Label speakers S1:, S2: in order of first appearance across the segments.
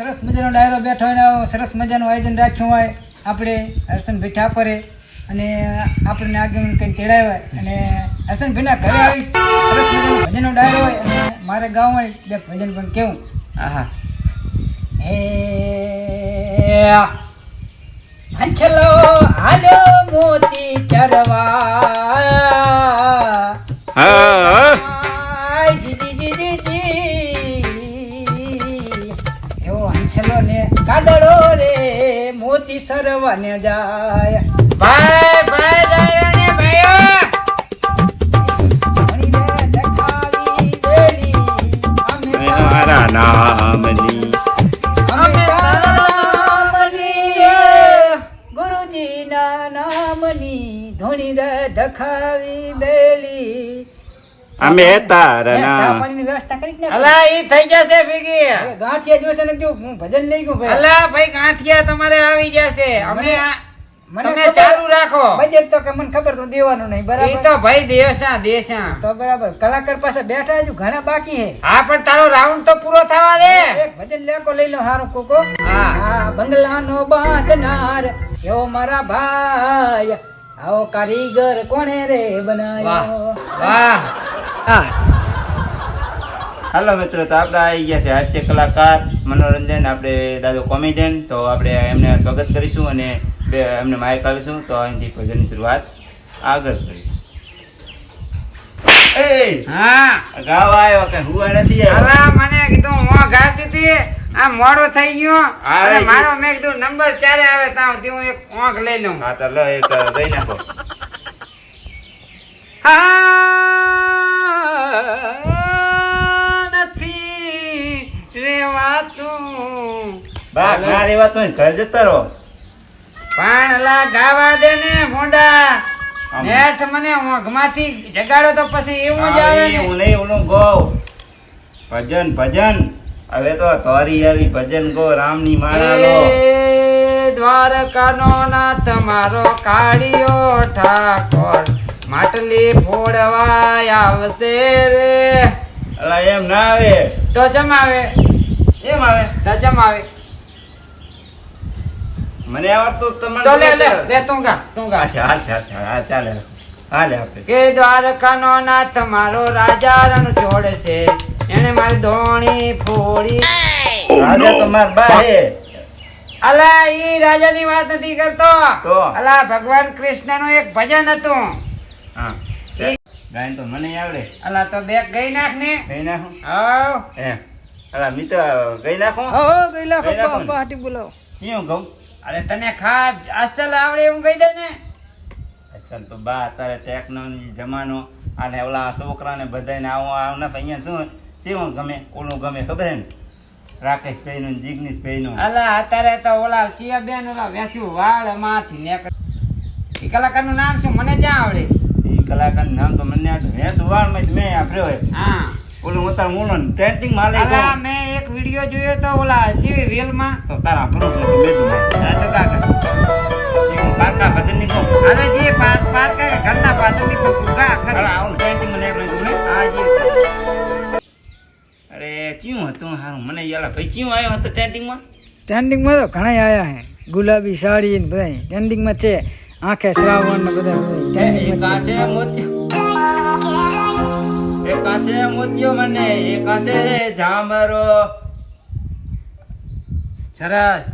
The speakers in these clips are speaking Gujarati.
S1: સરસ મજાનો ડાયરો બેઠો હોય સરસ મજાનું આયોજન રાખ્યું હોય આપણે હર્ષનભાઈ ઠાકોરે. અને આપણને આગળ કંઈ તેડાવ્યા અને હર્ષનભાઈના ઘરે આવી સરસ મજાનો ભજનનો ડાયરો હોય અને મારે ગાઉં હોય બે ભજન પણ કેવું.
S2: આહા.
S1: હે અંચલો હાલો મોતી ચરવા મોતી સરવાને જાય.
S2: ભાઈ ભાઈ ભાઈઓ!
S1: દેખાવી બેલી અમે
S3: મારા નામની
S1: અમે તારા નામની રે. ગુરુજીના નામની ધૂણી રે દખાવી બેલી.
S3: અમે તારા
S1: ચા
S3: નામ
S1: પાણીની વ્યવસ્થા કરી જ નાખો.
S2: અલા ઈ થઈ જશે ભેગી.
S1: ગાંઠિયા જોશે ને કેવું હું ભજન લઈ ગયું ભાઈ.
S2: અલા ભાઈ ગાંઠિયા તમારે આવી જશે. અમે
S1: મને
S2: તમે ચાલુ રાખો.
S1: બજેટ તો કે મને ખબર તો દેવાનું નહીં
S2: ઈ
S1: બરાબર
S2: તો ભાઈ દેશા દેશા.
S1: તો બરાબર. કલાકાર પાસે બેઠા હજુ ઘણા બાકી હે.
S2: હા પણ તારો રાઉન્ડ તો પૂરો થવા દે.
S1: એક ભજન લેકો લઈ લો હારો કોકો.
S2: હા.
S1: હા બંગલાનો બાંધનાર એવો મારા ભાઈ. આવો કારીગર કોણે રે બનાવ્યો?
S2: વાહ
S3: હાલો મિત્રો તો આપણે આવી ગયા છે હાસ્ય કલાકાર મનોરંજન. આપણે દાદો કોમેડિયન તો આપણે એમને સ્વાગત કરીશું અને બે એમને માઇક આવીશું તો અહીંથી ભજનની શરૂઆત આગળ કરીશું એ
S2: હા
S3: ગાવા આવ્યો કે હું નથી
S2: મને કીધું હું ગાતી હતી. આ મોડો થઈ ગયો. અને મારો મેં કીધું નંબર ચારે આવે ત્યાં હું એક ઓંખ લઈ લઉં.
S3: હા તો લો એક લઈ નાખો.
S2: નથી રેવાતું.
S3: બા ઘણા રેવાતું ઘર જતા રહો.
S2: પાણલા ગાવા દે ને મોંડા. નેઠ મને ઊંઘમાંથી જગાડો તો પછી એવું જ આવે ને.
S3: હું નહીં ઓલું ગો ભજન ભજન. હવે તો તોરી આવી ભજન ગો રામની માળા
S2: દ્વારકાનો નાથ મારો કાળિયો ઠાકોર. માટલી ફોડવા આવશે રે.
S3: અલા એમ ના આવે.
S2: તો જમાવે
S3: એમ આવે.
S2: તો જમાવે
S3: મને આવડતું તમને
S2: તો લે લે લે તું ગા તું ગા.
S3: અચ્છા ચાલ હા ચાલે. હાલે આપણે
S2: કે દ્વારકાનો નાથ મારો રાજા રણ છોડશે. એને મારી ધોણી ફોડી.
S3: રાજા તો માર બા હે
S2: અલા ઈ રાજાની વાત નથી કરતો. અલા ભગવાન કૃષ્ણનું એક ભજન હતું.
S3: હા. ગાયન તો મને આવડે.
S2: અલા તો બે ગઈ નાખ ને.
S3: ગઈ નાખું?
S2: હા
S3: એમ. અલા મિત્ર ગઈ નાખું?
S1: હો
S3: ગઈ
S1: પપ્પા પાર્ટી બોલાવો.
S3: ક્યું કહું?
S2: અરે તને ખા અસલ આવડે એવું કહી દે ને.
S3: અસલ તો બા અત્યારે ટેકનોલોજી જમાનો અને ઓલા છોકરાને બધાને આવું આવ ના અહીંયા શું કેવું ગમે ઓલું ગમે ખબર ને રાકેશ ભાઈનું જીગ્નેશ ભાઈનું.
S2: અલા અત્યારે તો ઓલા ચિયા બેન ઓલા વેસ્યું વાળમાંથી નેકળ એ કલાકારનું નામ શું? મને ક્યાં આવડે?
S3: એ કલાકારનું નામ તો મને આવડે વાળ વાળમાં જ મેં આપ્યો હોય.
S2: હા.
S3: ઓલું હું તાર મૂળો ટ્રેન્ડિંગમાં લઈ
S2: મેં એક વીડિયો જોયો તો ઓલા જીવી વેલમાં
S3: તો તારા મેં
S2: અરે જે પાર પાર કે ઘરના પાછળની પણ ગા
S3: અરે
S2: ખરા.
S3: આવું ટ્રેન્ડિંગ મને આપણે નહીં
S2: હા જી
S3: અરે ક્યું હતું હારું. મને યાલા ભાઈ ક્યું આવ્યો હતો ટ્રેન્ડિંગમાં
S1: ટ્રેન્ડિંગમાં તો ઘણા આયા હે. ગુલાબી સાડી ને બધા ટ્રેન્ડિંગમાં છે. આંખે શ્રાવણ ને બધા બધા
S3: એક મોતિયો એક આશે મોતિયો મને એક આશે જામરો.
S2: સરસ.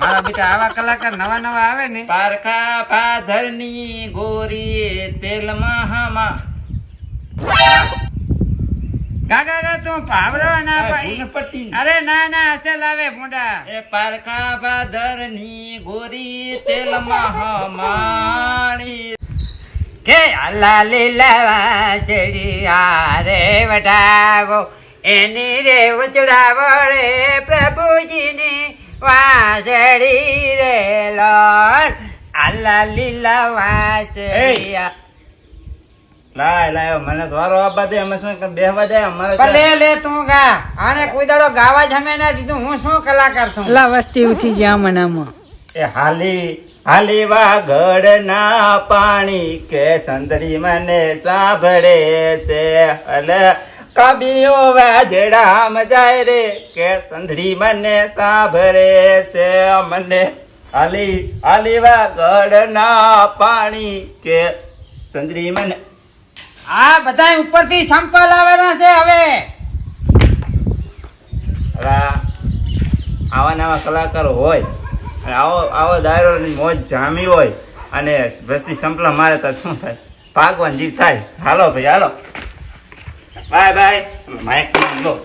S2: મારા બેટા આવા કલાકાર નવા નવા આવે ને.
S3: પારખા પાધરની ગોરી તેલમાં હામાં
S2: ગા ગા ગા તું પાવરો ના
S3: આ
S2: પાડી.
S3: ભૂલ પડતી ને.
S2: અરે ના ના અસલ આવે મોટા
S3: એ પારખા પાધરની ગોરી તેલમાં હમાણી
S2: કે અલ્લા લીલા વાસળી આરે વટાવો. એની રે ઉચડાવો રે પ્રભુજીની. વાસળી રે લોન અલ્લા લીલા વાસળી
S3: લાય લાય મને દ્વારો આપવા દે અમે શું બેહવા જાય અમારે
S2: લે લે તું ગા. આને કોઈ દાડો ગાવા જમે ના દીધું હું શું કલાકાર છું
S1: લા વસ્તી ઉઠી ગયા આમાં ને
S3: એ હાલી હાલી વાગડના પાણી કે સંદડી મને સાંભળે છે અલે કાબીઓ વાજડામ જાય રે કે સંધડી મને સાંભળે છે મને આલી હાલીવા ગઢના પાણી કે સંધડી મને.
S2: આ બધા ઉપરથી સંપલ આવેલા છે હવે.
S3: હવે આવા નવા કલાકારો હોય અને આવો આવો દાયરોની મોજ જામી હોય અને વસ્તી સંપલા મારે તો શું થાય? ભાગવાન જીવ થાય. હાલો ભાઈ હાલો. 拜拜，买，弄。